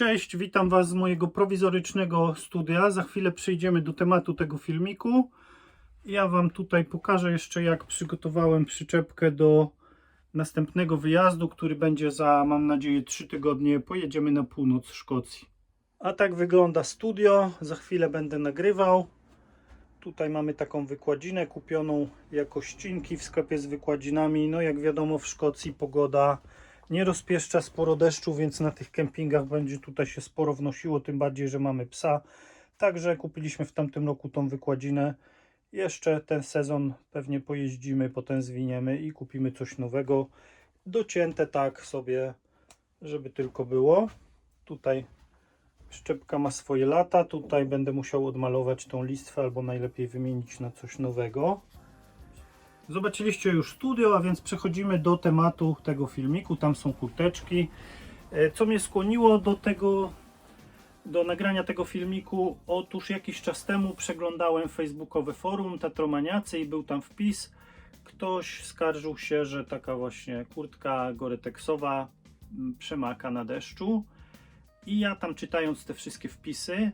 Cześć, witam Was z mojego prowizorycznego studia. Za chwilę przejdziemy do tematu tego filmiku. Ja Wam tutaj pokażę jeszcze, jak przygotowałem przyczepkę do następnego wyjazdu, który będzie za, mam nadzieję, 3 tygodnie. Pojedziemy na północ Szkocji. A tak wygląda studio. Za chwilę będę nagrywał. Tutaj mamy taką wykładzinę kupioną jako ścinki w sklepie z wykładzinami. No jak wiadomo w Szkocji pogoda nie rozpieszcza sporo deszczu, więc na tych kempingach będzie tutaj się sporo wnosiło, tym bardziej, że mamy psa. Także kupiliśmy w tamtym roku tą wykładzinę. Jeszcze ten sezon pewnie pojeździmy, potem zwiniemy i kupimy coś nowego. Docięte tak sobie, żeby tylko było. Tutaj szczepka ma swoje lata. Tutaj będę musiał odmalować tą listwę albo najlepiej wymienić na coś nowego. Zobaczyliście już studio, a więc przechodzimy do tematu tego filmiku. Tam są kurteczki. E, Co mnie skłoniło do tego, do nagrania tego filmiku? Otóż jakiś czas temu przeglądałem facebookowe forum Tatromaniacy i był tam wpis. Ktoś skarżył się, że taka właśnie kurtka goreteksowa przemaka na deszczu. I ja tam czytając te wszystkie wpisy,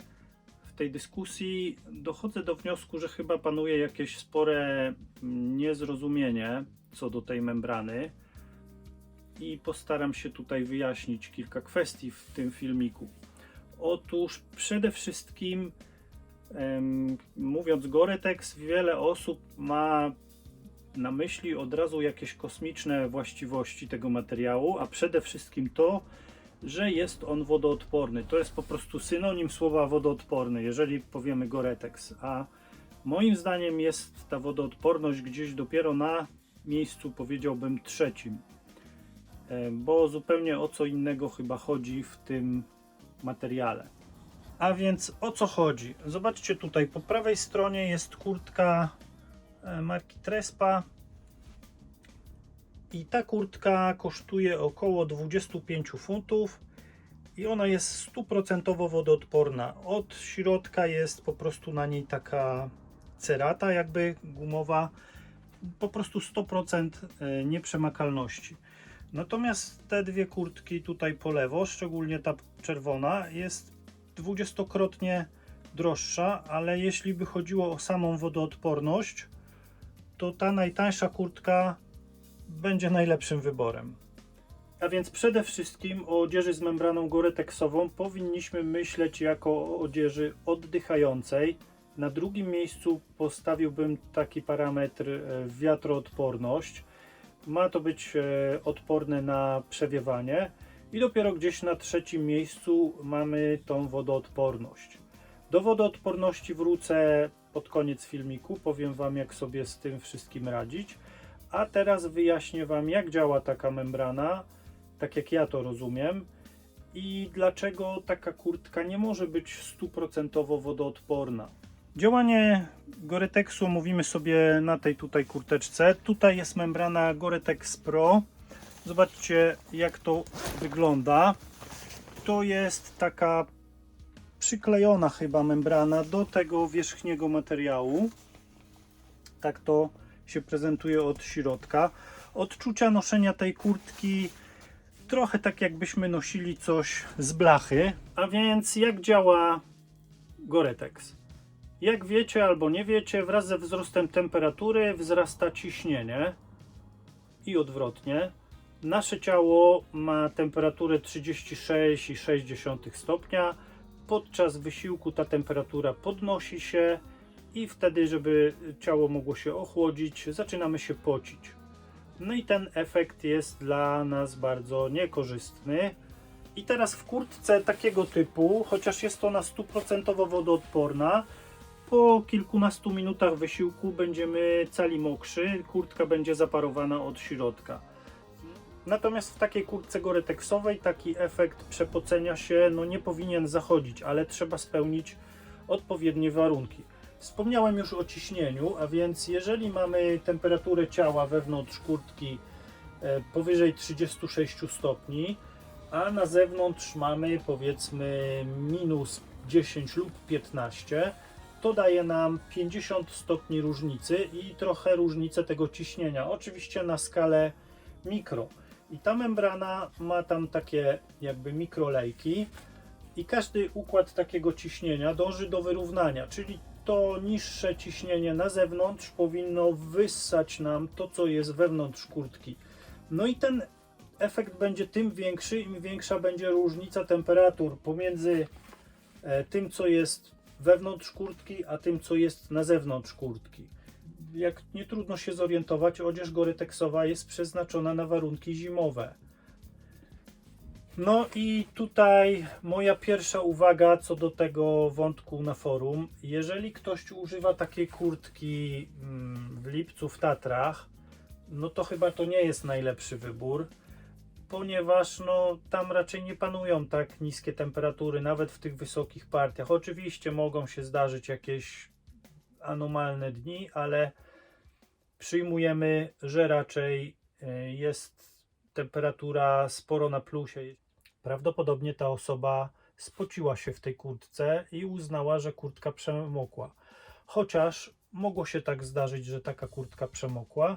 tej dyskusji dochodzę do wniosku, że chyba panuje jakieś spore niezrozumienie co do tej membrany i postaram się tutaj wyjaśnić kilka kwestii w tym filmiku. Otóż przede wszystkim mówiąc Goretex, wiele osób ma na myśli od razu jakieś kosmiczne właściwości tego materiału, a przede wszystkim to, że jest on wodoodporny. To jest po prostu synonim słowa wodoodporny, jeżeli powiemy Goretex. A moim zdaniem jest ta wodoodporność gdzieś dopiero na miejscu, powiedziałbym, trzecim. E, Bo zupełnie o co innego chyba chodzi w tym materiale. A więc o co chodzi? Zobaczcie tutaj, po prawej stronie jest kurtka e, marki Trespa. I ta kurtka kosztuje około 25 funtów i ona jest stuprocentowo wodoodporna. Od środka jest po prostu na niej taka cerata, jakby gumowa, po prostu 100% nieprzemakalności. Natomiast te dwie kurtki tutaj po lewo, szczególnie ta czerwona, jest dwudziestokrotnie droższa, ale jeśli by chodziło o samą wodoodporność, to ta najtańsza kurtka będzie najlepszym wyborem. A więc przede wszystkim o odzieży z membraną goretexową powinniśmy myśleć jako o odzieży oddychającej. Na drugim miejscu postawiłbym taki parametr e, wiatroodporność. Ma to być e, odporne na przewiewanie i dopiero gdzieś na trzecim miejscu mamy tą wodoodporność. Do wodoodporności wrócę pod koniec filmiku, powiem Wam jak sobie z tym wszystkim radzić. A teraz wyjaśnię Wam, jak działa taka membrana, tak jak ja to rozumiem, i dlaczego taka kurtka nie może być stuprocentowo wodoodporna. Działanie Goretexu mówimy sobie na tej tutaj kurteczce. Tutaj jest membrana Goretex Pro. Zobaczcie, jak to wygląda. To jest taka przyklejona chyba membrana do tego wierzchniego materiału. Tak to się prezentuje od środka. Odczucia noszenia tej kurtki trochę tak jakbyśmy nosili coś z blachy. A więc jak działa Goretex? Jak wiecie albo nie wiecie, wraz ze wzrostem temperatury wzrasta ciśnienie i odwrotnie. Nasze ciało ma temperaturę 36,6 stopnia. Podczas wysiłku ta temperatura podnosi się i wtedy, żeby ciało mogło się ochłodzić, zaczynamy się pocić. No i ten efekt jest dla nas bardzo niekorzystny. I teraz w kurtce takiego typu, chociaż jest ona stuprocentowo wodoodporna, po kilkunastu minutach wysiłku będziemy cali mokrzy, kurtka będzie zaparowana od środka. Natomiast w takiej kurtce goretexowej taki efekt przepocenia się no, nie powinien zachodzić, ale trzeba spełnić odpowiednie warunki. Wspomniałem już o ciśnieniu, a więc jeżeli mamy temperaturę ciała wewnątrz kurtki e, powyżej 36 stopni, a na zewnątrz mamy powiedzmy minus 10 lub 15, to daje nam 50 stopni różnicy i trochę różnicę tego ciśnienia. Oczywiście na skalę mikro. I ta membrana ma tam takie jakby mikrolejki, I każdy układ takiego ciśnienia dąży do wyrównania, czyli to niższe ciśnienie na zewnątrz powinno wyssać nam to, co jest wewnątrz kurtki. No i ten efekt będzie tym większy, im większa będzie różnica temperatur pomiędzy e, tym, co jest wewnątrz kurtki, a tym, co jest na zewnątrz kurtki. Jak nie trudno się zorientować, odzież goryteksowa jest przeznaczona na warunki zimowe. No i tutaj moja pierwsza uwaga co do tego wątku na forum. Jeżeli ktoś używa takiej kurtki mm, w lipcu w Tatrach, no to chyba to nie jest najlepszy wybór, ponieważ no, tam raczej nie panują tak niskie temperatury, nawet w tych wysokich partiach. Oczywiście mogą się zdarzyć jakieś anomalne dni, ale przyjmujemy, że raczej e, jest temperatura sporo na plusie. Prawdopodobnie ta osoba spociła się w tej kurtce i uznała, że kurtka przemokła. Chociaż mogło się tak zdarzyć, że taka kurtka przemokła.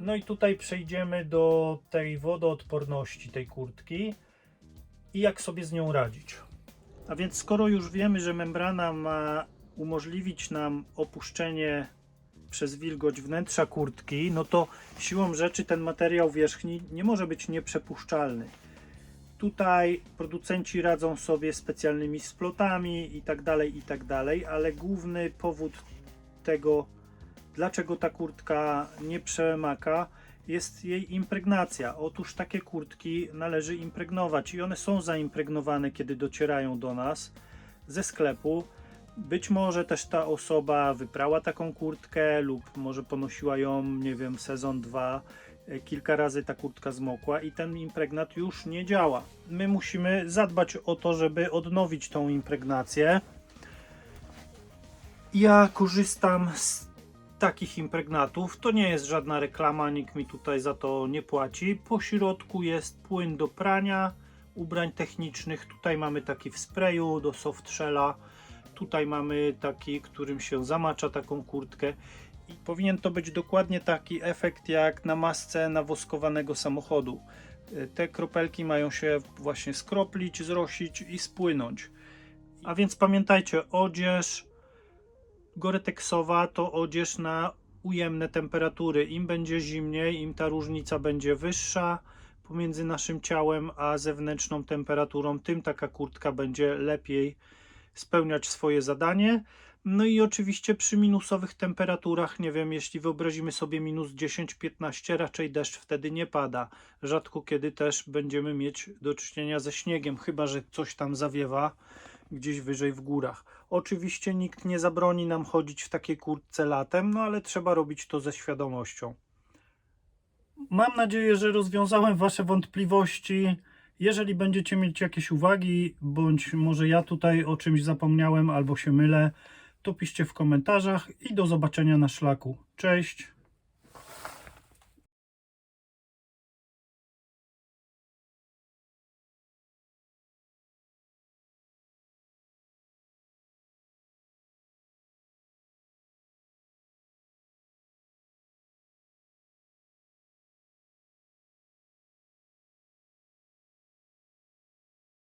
No i tutaj przejdziemy do tej wodoodporności tej kurtki i jak sobie z nią radzić. A więc skoro już wiemy, że membrana ma umożliwić nam opuszczenie przez wilgoć wnętrza kurtki, no to siłą rzeczy ten materiał wierzchni nie może być nieprzepuszczalny. Tutaj producenci radzą sobie specjalnymi splotami i tak dalej, i tak dalej, ale główny powód tego, dlaczego ta kurtka nie przemaka, jest jej impregnacja. Otóż takie kurtki należy impregnować i one są zaimpregnowane, kiedy docierają do nas ze sklepu. Być może też ta osoba wyprała taką kurtkę lub może ponosiła ją, nie wiem, sezon 2. Kilka razy ta kurtka zmokła i ten impregnat już nie działa. My musimy zadbać o to, żeby odnowić tą impregnację. Ja korzystam z takich impregnatów. To nie jest żadna reklama, nikt mi tutaj za to nie płaci. Po środku jest płyn do prania ubrań technicznych. Tutaj mamy taki w sprayu do softshella. Tutaj mamy taki, którym się zamacza taką kurtkę. Powinien to być dokładnie taki efekt jak na masce nawoskowanego samochodu. Te kropelki mają się właśnie skroplić, zrosić i spłynąć. A więc pamiętajcie, odzież goreteksowa to odzież na ujemne temperatury. Im będzie zimniej, im ta różnica będzie wyższa pomiędzy naszym ciałem a zewnętrzną temperaturą, tym taka kurtka będzie lepiej spełniać swoje zadanie. No i oczywiście przy minusowych temperaturach, nie wiem, jeśli wyobrazimy sobie minus 10-15, raczej deszcz wtedy nie pada. Rzadko kiedy też będziemy mieć do czynienia ze śniegiem, chyba że coś tam zawiewa gdzieś wyżej w górach. Oczywiście nikt nie zabroni nam chodzić w takiej kurtce latem, no ale trzeba robić to ze świadomością. Mam nadzieję, że rozwiązałem Wasze wątpliwości. Jeżeli będziecie mieć jakieś uwagi, bądź może ja tutaj o czymś zapomniałem albo się mylę, to piszcie w komentarzach i do zobaczenia na szlaku. Cześć!